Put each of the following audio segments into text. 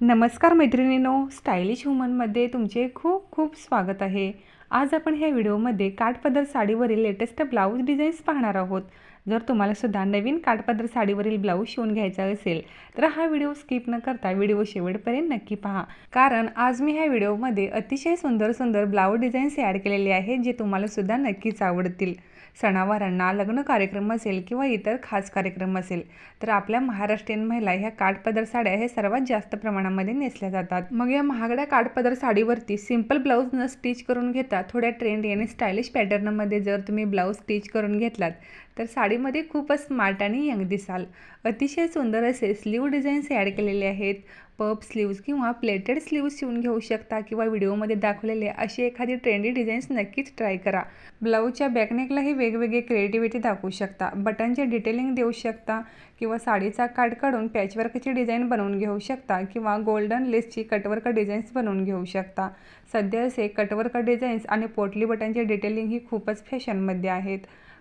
नमस्कार मैत्रिणींनो स्टायलिश वुमनमध्ये तुमचे खूप खूप स्वागत आहे. आज आपण ह्या व्हिडिओमध्ये काठपदर साडीवरील लेटेस्ट ब्लाऊज डिझाईन्स पाहणार आहोत. जर तुम्हाला सुद्धा नवीन काठपदर साडीवरील ब्लाऊज शिवून घ्यायचा असेल तर हा व्हिडिओ स्किप न करता व्हिडिओ शेवटपर्यंत नक्की पहा. कारण आज मी ह्या व्हिडिओमध्ये अतिशय सुंदर सुंदर ब्लाऊज डिझाईन्स ॲड केलेले आहेत जे तुम्हाला सुद्धा नक्कीच आवडतील. सणावारांना लग्न कार्यक्रम असेल किंवा इतर खास कार्यक्रम असेल तर आपल्या महाराष्ट्रीयन महिला ह्या काठपदर साड्या हे सर्वात जास्त प्रमाणामध्ये नेसल्या जातात. मग या महागड्या काठपदर साडीवरती सिंपल ब्लाऊज न स्टिच करून घेता थोड्या ट्रेंडी आणि स्टायलिश पॅटर्नमध्ये जर तुम्ही ब्लाऊज स्टिच करून घेतलात तर साडीमध्ये खूपच स्मार्ट आणि यंग दिसाल. अतिशय सुंदर असे स्लीव डिझाईन्स ॲड केलेले आहेत. पप स्लीव्ज किंवा प्लेटेड स्लीव्ज शिवून घेऊ शकता किंवा व्हिडिओमध्ये दाखवलेले अशी एखादी ट्रेंडी डिझाईन्स नक्कीच ट्राय करा. ब्लाऊजच्या बॅकनेकलाही वेगवेगळे क्रिएटिव्हिटी दाखवू शकता. बटनचे डिटेलिंग देऊ शकता किंवा साडीचा काट काढून पॅचवर्कची डिझाईन बनवून घेऊ शकता किंवा गोल्डन लेसची कटवर्क डिझाईन्स बनवून घेऊ शकता. सध्या असे कटवर्क डिझाईन्स आणि पोटली बटनचे डिटेलिंग ही खूपच फॅशनमध्ये आहेत.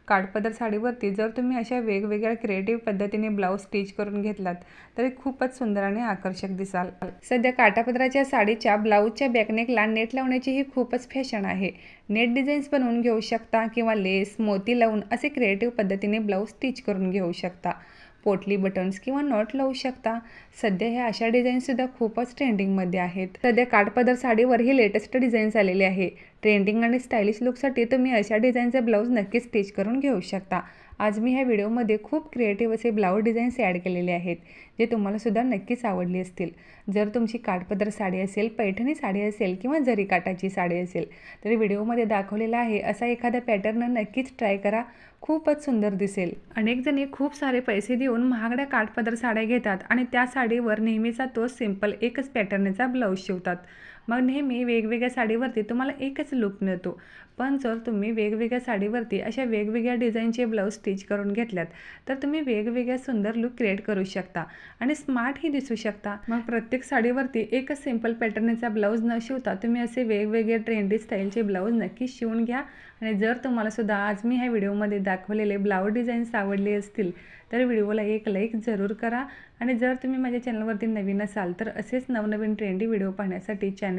काठपदर साडीवरती जर तुम्ही अशा वेगवेगळ्या क्रिएटिव्ह पद्धतीने ब्लाऊज स्टिच करून घेतलात तरी खूपच सुंदर आणि आकर्षक दिसाल. सध्या काठापदराच्या साडीच्या ब्लाऊजच्या बॅकनेकला नेट लावण्याची ही खूपच फॅशन आहे. नेट डिझाईन्स बनवून घेऊ शकता किंवा लेस मोती लावून असे क्रिएटिव्ह पद्धतीने ब्लाऊज स्टिच करून घेऊ शकता. पोटली बटन्स किंवा नॉट लावू शकता. सध्या ह्या अशा डिझाईन्ससुद्धा खूपच ट्रेंडिंगमध्ये आहेत. सध्या काठपदर साडीवर ही लेटेस्ट डिझाईन्स आलेली आहे. ट्रेंडिंग आणि स्टायलिश लुकसाठी तुम्ही अशा डिझाईनचा ब्लाऊज नक्कीच स्टिच करून घेऊ शकता. आज मी ह्या व्हिडिओमध्ये खूप क्रिएटिव्ह असे ब्लाऊज डिझाईन्स ॲड केलेले आहेत जे तुम्हालासुद्धा नक्कीच आवडली असतील. जर तुमची काठपदर साडी असेल पैठणी साडी असेल किंवा जरी काटाची साडी असेल तर व्हिडिओमध्ये दाखवलेला आहे असा एखादा पॅटर्न नक्कीच ट्राय करा. खूपच सुंदर दिसेल. अनेक जणी खूप सारे पैसे देऊन महागड्या काठपदर साड्या घेतात आणि त्या साडीवर नेहमीचा तोच सिंपल एकच पॅटर्नचा ब्लाऊज शिवतात. मग नेहमी वेगवेगळ्या साडीवरती तुम्हाला एकच लुक मिळतो. पण जर तुम्ही वेगवेगळ्या साडीवरती अशा वेगवेगळ्या डिझाईनचे ब्लाऊज स्टिच करून घेतल्यात तर तुम्ही वेगवेगळ्या सुंदर लुक क्रिएट करू शकता आणि स्मार्टही दिसू शकता. मग प्रत्येक साडीवरती एकच सिंपल पॅटर्नचा ब्लाऊज न शिवता तुम्ही असे वेगवेगळे ट्रेंडी स्टाईलचे ब्लाऊज नक्की शिवून घ्या. आणि जर तुम्हाला सुद्धा आज मी ह्या व्हिडिओमध्ये दाखवलेले ब्लाऊज डिझाईन्स आवडले असतील तर व्हिडिओला एक लाईक जरूर करा. आणि जर तुम्ही माझ्या चॅनलवरती नवीन असाल तर असेच नवनवीन ट्रेंडी व्हिडिओ पाहण्यासाठी चॅनल